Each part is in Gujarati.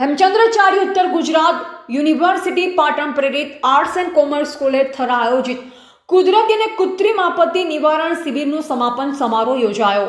હેમચંદ્રાચાર્ય ઉત્તર ગુજરાત યુનિવર્સિટી પાટણ પ્રેરિત arts and commerce college Thara આયોજિત કુદરતી અને કૃત્રિમ આપત્તિ નિવારણ શિબિરનું સમાપન સમારોહ યોજાયો.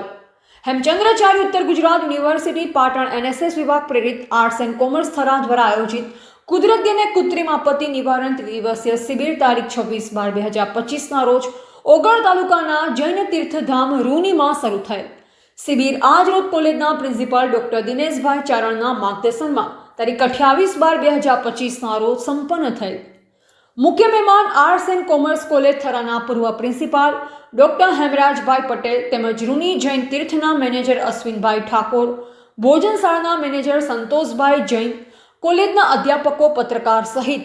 હેમચંદ્રાચાર્ય ઉત્તર ગુજરાત યુનિવર્સિટી પાટણ એનએસએસ વિભાગ પ્રેરિત આર્ટ્સ એન્ડ કોમર્સ થરા દ્વારા આયોજિત કુદરતી અને કૃત્રિમ આપત્તિ નિવારણ દિવસીય શિબિર તારીખ છવ્વીસ બાર બે હજાર પચીસના રોજ ઓગળ તાલુકાના જૈન તીર્થધામ રૂનીમાં શરૂ થયેલ. શિબિર આજ રોજ કોલેજના પ્રિન્સિપાલ ડોક્ટર દિનેશભાઈ ચારણના માર્ગદર્શનમાં તારીખ અઠ્યાવીસ બાર બે હજાર પચીસના રોજ સંપન્ન થયેલ. મુખ્ય મહેમાન આર્ટ્સ એન્ડ કોમર્સ કોલેજ થરાના પૂર્વ પ્રિન્સિપાલ ડોક્ટર હેમરાજભાઈ પટેલ તેમજ રૂની જૈન તીર્થના મેનેજર અશ્વિનભાઈ ઠાકોર, ભોજનશાળાના મેનેજર સંતોષભાઈ જૈન, કોલેજના અધ્યાપકો પત્રકાર સહિત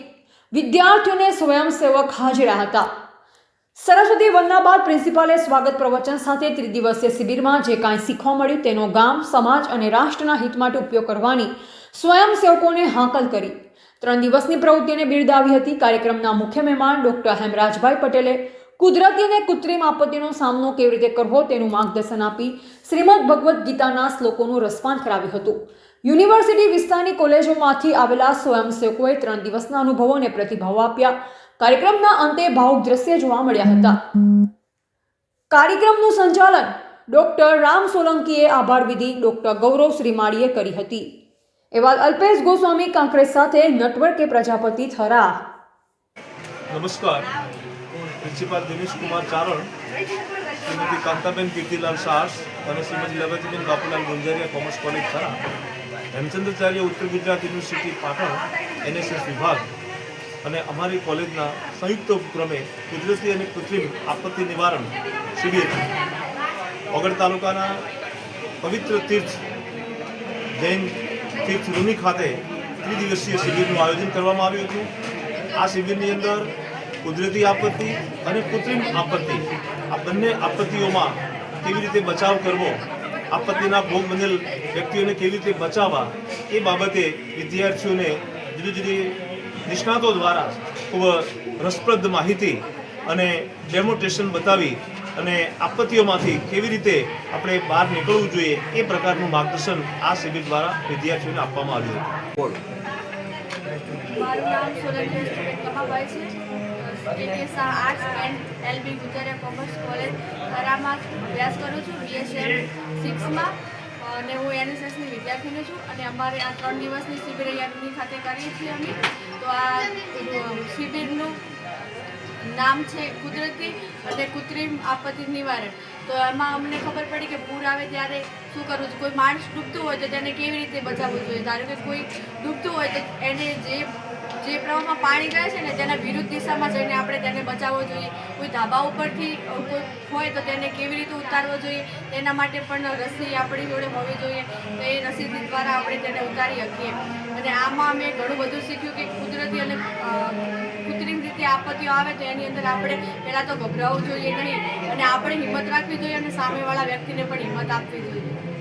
વિદ્યાર્થીઓને સ્વયંસેવક હાજર હતા. સરસ્વતી વનના બાદ પ્રિન્સિપાલે સ્વાગત પ્રવચન સાથે ત્રિદિવસીય શિબિરમાં જે કાંઈ શીખવા મળ્યું તેનો ગામ, સમાજ અને રાષ્ટ્રના હિત માટે ઉપયોગ કરવાની સ્વયંસેવકોને હાંકલ કરી. ત્રણ દિવસની પ્રવૃત્તિને બિરદાવી હતી. કાર્યક્રમના મુખ્ય મહેમાન ડોક્ટર હેમરાજભાઈ પટેલે કુદરતી અને કૃત્રિમ આપત્તિનો સામનો કેવી રીતે કરવો તેનું માર્ગદર્શન આપી શ્રીમદ ભગવદ્ ગીતાના શ્લોકોનું રસપાન કરાવ્યું હતું. યુનિવર્સિટી વિસ્તારની કોલેજોમાંથી આવેલા સ્વયંસેવકોએ ત્રણ દિવસના અનુભવો અને પ્રતિભાવો આપ્યા. કાર્યક્રમના અંતે ભાવુક દ્રશ્ય જોવા મળ્યા હતા. કાર્યક્રમનું સંચાલન ડોક્ટર રામ સોલંકીએ આભાર વિધિ ડોક્ટર ગૌરવ શ્રીમાળીએ કરી હતી. એવા અલ્પેશ ગોસ્વામી કાંકરેજ સાથે નટવર કે પ્રજાપતિ થરા નમસ્કાર. પ્રિન્સિપાલ દિનેશ કુમાર ચારણ, શ્રીમતી કાંતાબેન કીર્તિલાલ સાસ અને Shrimati Lavtiben Bapulal Gunjariya commerce college Thara Hemchandracharya Uttar Gujarat university Patan, NSS વિભાગ અને અમારી કોલેજના સંયુક્ત ઉપક્રમે કુદરતી અને કૃત્રિમ આપત્તિ નિવારણ શિબિર ઓગળ તાલુકાના પવિત્ર તીર્થ, જૈન તીર્થ ચુરુની ખાતે ત્રિદિવસીય શિબિરનું આયોજન કરવામાં આવ્યું હતું. આ શિબિરની અંદર કુદરતી આપત્તિ અને કૃત્રિમ આપત્તિ, આ બંને આપત્તિઓમાં કેવી રીતે બચાવ કરવો, આપત્તિના ભોગ બનેલ વ્યક્તિઓને કેવી રીતે બચાવવા, એ બાબતે વિદ્યાર્થીઓને જુદી જુદી નિષ્ણાતો દ્વારા ખૂબ રસપ્રદ માહિતી અને ડેમોન્સ્ટ્રેશન બતાવી અને આપત્તિઓમાંથી કેવી રીતે આપણે બહાર નીકળવું જોઈએ એ પ્રકારનું માર્ગદર્શન આ શિબિર દ્વારા વિદ્યાર્થીઓને આપવામાં આવ્યું હતું. મારું નામ સોલંકી સ્ટુડન્ટ કમાભાઈ છે. State arts and LB Gujariya commerce college થરામાં અભ્યાસ કરું છું બીએસએમ સિક્સમાં અને હું એનએસએસની વિદ્યાર્થીની છું અને અમારે આ ત્રણ દિવસની શિબિર અહીંયા ખાતે કરીએ છીએ અમે. તો આ શિબિરનું નામ છે કુદરતી અને કૃત્રિમ આપત્તિ નિવારણ. તો એમાં અમને ખબર પડી કે પૂર આવે ત્યારે શું કરવું જોઈએ? કોઈ માણસ ડૂબતું હોય તો તેને કેવી રીતે બચાવવું જોઈએ? ધારો કે કોઈ ડૂબતું હોય તો એને જે જે પ્રવાહમાં પાણી જાય છે ને તેના વિરુદ્ધ દિશામાં જઈને આપણે તેને બચાવવો જોઈએ. કોઈ ધાબા ઉપરથી હોય તો તેને કેવી રીતે ઉતારવો જોઈએ, તેના માટે પણ રસી આપણી જોડે હોવી જોઈએ. તો એ રસી દ્વારા આપણે તેને ઉતારી શકીએ. અને આમાં અમે ઘણું બધું શીખ્યું કે કુદરતી અને કૃત્રિમ રીતે આપત્તિઓ આવે તો એની અંદર આપણે પહેલાં તો ગભરાવવું જોઈએ નહીં. અને આપણે હિંમત રાખવી જોઈએ અને સામેવાળા વ્યક્તિને પણ હિંમત આપવી જોઈએ.